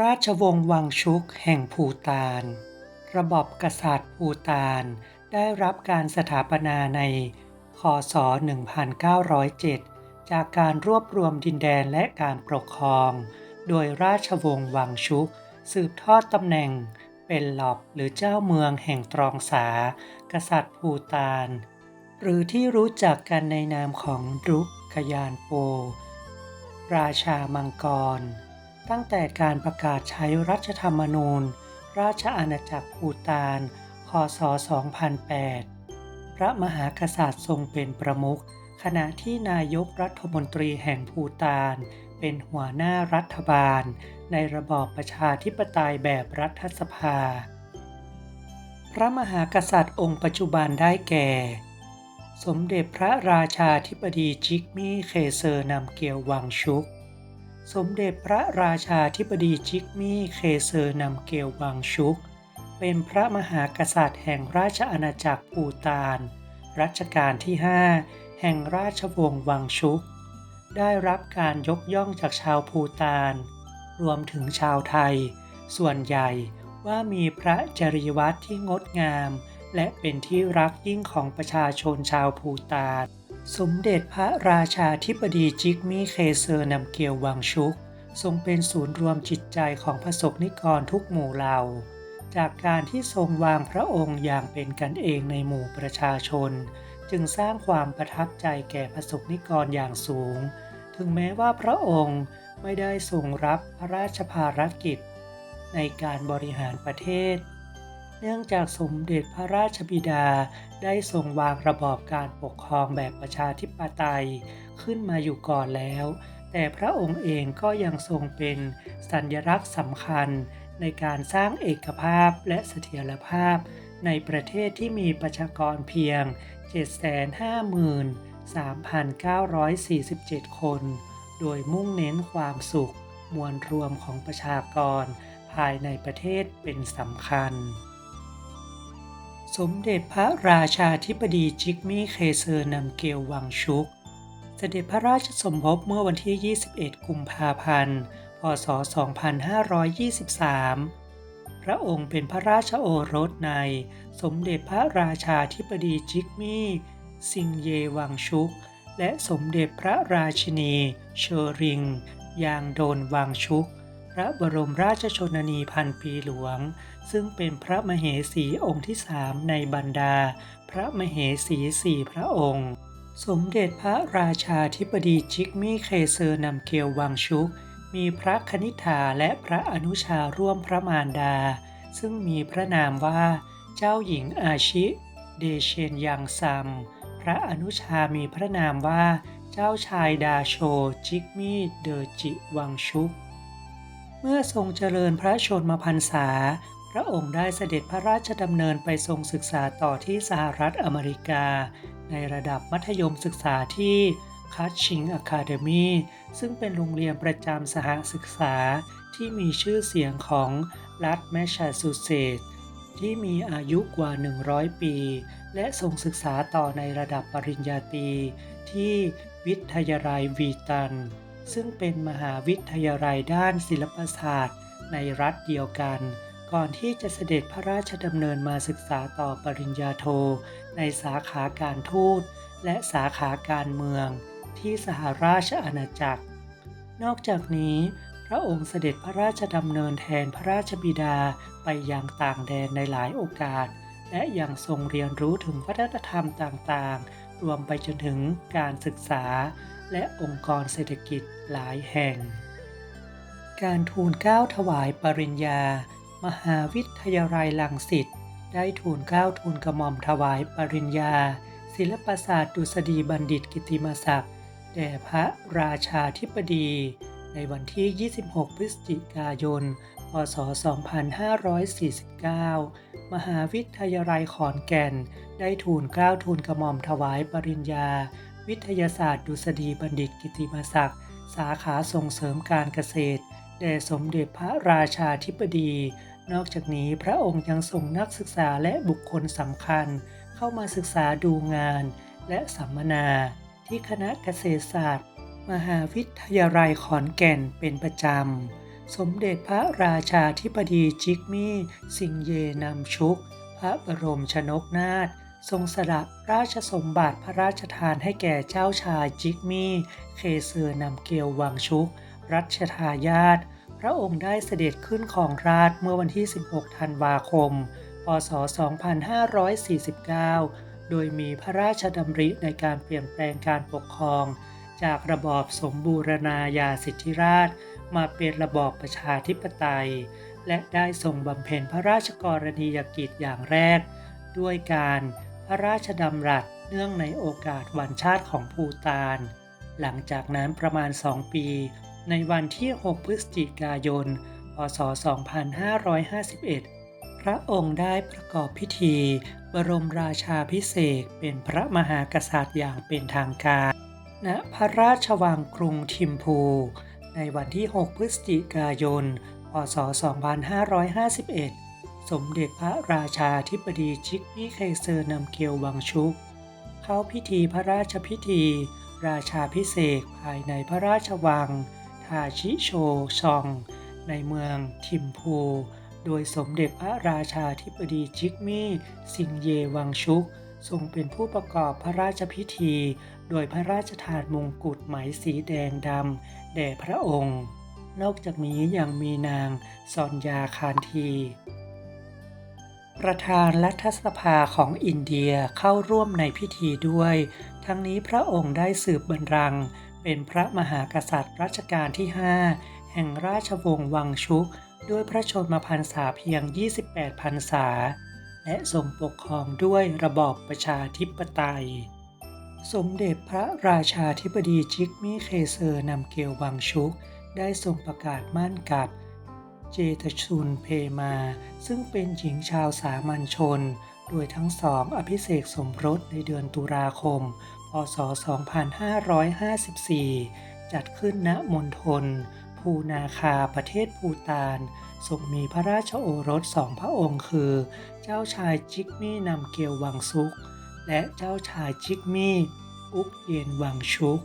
ราชวงศ์วังชุกแห่งภูฏาน ระบบกษัตริย์ภูฏานได้รับการสถาปนาในคศ 1907 จากการรวบรวมดินแดนและการปกครอง โดยราชวงศ์วังชุก สืบทอดตำแหน่งเป็นหลอบหรือเจ้าเมืองแห่งตรองสา กษัตริย์ภูฏาน หรือที่รู้จักกันในนามของรุกขยานโป ราชามังกร ตั้งแต่การประกาศใช้รัฐธรรมนูญ ราชอาณาจักรภูฏาน คศ 2008 พระมหากษัตริย์ทรงเป็นประมุขขณะที่นายกรัฐมนตรีแห่งภูฏาน เป็นหัวหน้ารัฐบาล ในระบอบประชาธิปไตยแบบรัฐสภา พระมหากษัตริย์องค์ปัจจุบันได้แก่ สมเด็จพระราชาธิบดีจิกมี่เคเซอร์นำเกียววังชุก สมเด็จพระราชาธิบดีจิกมี่เคเซอร์นำเกียววังชุก เป็นพระมหากษัตริย์แห่งราชอาณาจักรภูฏาน รัชกาลที่ 5 แห่งราชวงศ์วังชุก ได้รับการยกย่องจากชาวภูฏาน รวมถึงชาวไทย ส่วนใหญ่ว่ามีพระจริยวัตรที่งดงาม และเป็นที่รักยิ่งของประชาชนชาวภูฏาน สมเด็จพระราชาธิบดีจิกมี่เคเซอร์นำเกียววังชุก ทรงเป็นศูนย์รวมจิตใจของพระสงฆ์นิกรทุกหมู่เหล่า จากการที่ทรงวางพระองค์อย่างเป็นกันเองในหมู่ประชาชน จึงสร้างความประทับใจแก่พระสงฆ์นิกรอย่างสูง ถึงแม้ว่าพระองค์ไม่ได้ทรงรับพระราชภารกิจ ในการบริหารประเทศ เนื่องจากสมเด็จพระราชบิดาได้ทรงวางระบอบการปกครองแบบประชาธิปไตย ขึ้นมาอยู่ก่อนแล้ว แต่พระองค์เองก็ยังทรงเป็นสัญลักษณ์สำคัญในการสร้างเอกภาพและเสถียรภาพ ในประเทศที่มีประชากรเพียง 753,947 คน โดยมุ่งเน้นความสุข มวลรวมของประชากรภายในประเทศเป็นสำคัญ สมเด็จพระราชาธิบดีจิกมี่เคเซอร์นำเกลวังชุก เสด็จพระราชสมภพเมื่อวันที่ 21 กุมภาพันธ์ พศ 2523 พระองค์เป็นพระราชโอรสในสมเด็จพระราชาธิบดีจิกมี่ซิงเยวังชุก และสมเด็จพระราชินีเชอริง ยางโดนวังชุก พระบรมราชชนนีพันปีหลวง ซึ่งเป็นพระมเหสีองค์ที่สามในบรรดา พระมเหสีสี่พระองค์ สมเด็จพระราชาธิบดีจิกมี่เคเซอร์นำเกียววังชุก มีพระคณิษฐาและพระอนุชาร่วมพระมารดา ซึ่งมีพระนามว่า เจ้าหญิงอาชิ เดเชนยังซัม พระอนุชามีพระนามว่า เจ้าชายดาโชจิกมี่เดอจิวังชุก เมื่อทรงเจริญพระชนมพรรษา พระองค์ได้เสด็จพระราชดำเนินไปทรงศึกษาต่อที่สหรัฐอเมริกา ในระดับมัธยมศึกษาที่คัตชิงอะคาเดมีซึ่งเป็นโรงเรียนประจำสหศึกษาที่มีชื่อเสียงของรัฐแมสซาชูเซตส์ที่มีอายุกว่า 100 ปี และทรงศึกษาต่อในระดับปริญญาตรีที่วิทยาลัยวีตัน ซึ่งเป็นมหาวิทยาลัยด้านศิลปศาสตร์ ในรัฐเดียวกัน ก่อนที่จะเสด็จพระราชดำเนินมาศึกษาต่อปริญญาโท ในสาขาการทูต และสาขาการเมือง ที่สหราชอาณาจักร นอกจากนี้ พระองค์เสด็จพระราชดำเนินแทนพระราชบิดาไปยังต่างแดนในหลายโอกาส และยังทรงเรียนรู้ถึงวัฒนธรรมต่างๆ รวมไปจนถึงการศึกษา และองค์กรเศรษฐกิจหลายแห่ง การทูลเกล้าถวายปริญญา มหาวิทยาลัยลังสิตได้ทูลเกล้าทูลกระหม่อมถวายปริญญา ศิลปศาสตร์ดุษฎีบัณฑิตกิติมศักดิ์แด่พระราชาธิบดี ในวันที่ 26 พฤศจิกายน พศ 2549 มหาวิทยาลัยขอนแก่น ได้ทูลเกล้าทูลกระหม่อมถวายปริญญา วิทยาศาสตร์ดุษฎีบัณฑิตกิติมศักดิ์ สาขาส่งเสริมการเกษตร แด่สมเด็จพระราชาธิบดี นอกจากนี้พระองค์ยังส่งนักศึกษาและบุคคลสำคัญ เข้ามาศึกษาดูงาน และสัมมนา ที่คณะเกษตรศาสตร์ มหาวิทยาลัยขอนแก่นเป็นประจำ สมเด็จพระราชาธิบดีจิกมี่ สิงเยนำชุก พระบรมชนกนาถ ทรงสละราชสมบัติพระราชทานให้แก่เจ้าชายจิกมี่ เคเซอร์นำเกียววังชุก รัชทายาท พระองค์ได้เสด็จขึ้นของราชเมื่อวันที่ 16 ธันวาคม พศ 2549 โดยมีพระราชดำริในการเปลี่ยนแปลงการปกครอง จากระบอบสมบูรณาญาสิทธิราช มาเป็นระบอบประชาธิปไตย และได้ทรงบำเพ็ญพระราชกรณียกิจอย่างแรก ด้วยการ ระราชดำรัสเนื่องในโอกาสวันชาติของภูตาน หลังจากนั้นประมาณ 2 ปี ในวันที่ 6 พฤศจิกายน พศ 2551 พระองค์ได้ประกอบพิธี บรมราชาพิเศษเป็นพระมหากษัตริย์อย่างเป็นทางการ ณ พระราชวังกรุงทิมพู ในวันที่ 6 พฤศจิกายน พศ 2551 สมเด็จพระราชาธิบดีชิกมี่เคเซอร์นำเกียววังชุก เข้าพิธีพระราชพิธี ราชาพิเศษภายในพระราชวัง ทาชิโชชอง ในเมืองทิมพู โดยสมเด็จพระราชาธิบดีจิกมี่สิงเยวังชุก ทรงเป็นผู้ประกอบพระราชพิธี โดยพระราชทานมงกุฎไหมสีแดงดำแด่พระองค์ นอกจากนี้ยังมีนางซอนยาคานที ประธานรัฐสภาของอินเดียเข้าร่วมในพิธีด้วย ทั้งนี้พระองค์ได้สืบบัลลัง เป็นพระมหากษัตริย์รัชกาลที่ 5 แห่งราชวงศ์วังชุก ด้วยพระชนมพรรษาเพียง 28 พรรษา และทรงปกครองด้วยระบอบประชาธิปไตย สมเด็จพระราชาธิบดีจิกมี่เคเซอร์นำเกลวังชุก ได้ทรงประกาศมั่นกับ เจตชุนเพมา ซึ่งเป็นหญิงชาวสามัญชน โดยทั้งสองอภิเษกสมรสในเดือนตุลาคม พศ 2554 จัดขึ้นณมณฑลภูนาคาประเทศภูตานทรงมีพระราชโอรสสองพระองค์คือ เจ้าชายจิกมี่นำเกียววังซุก และเจ้าชายจิกมี่อุกเยนวังชุก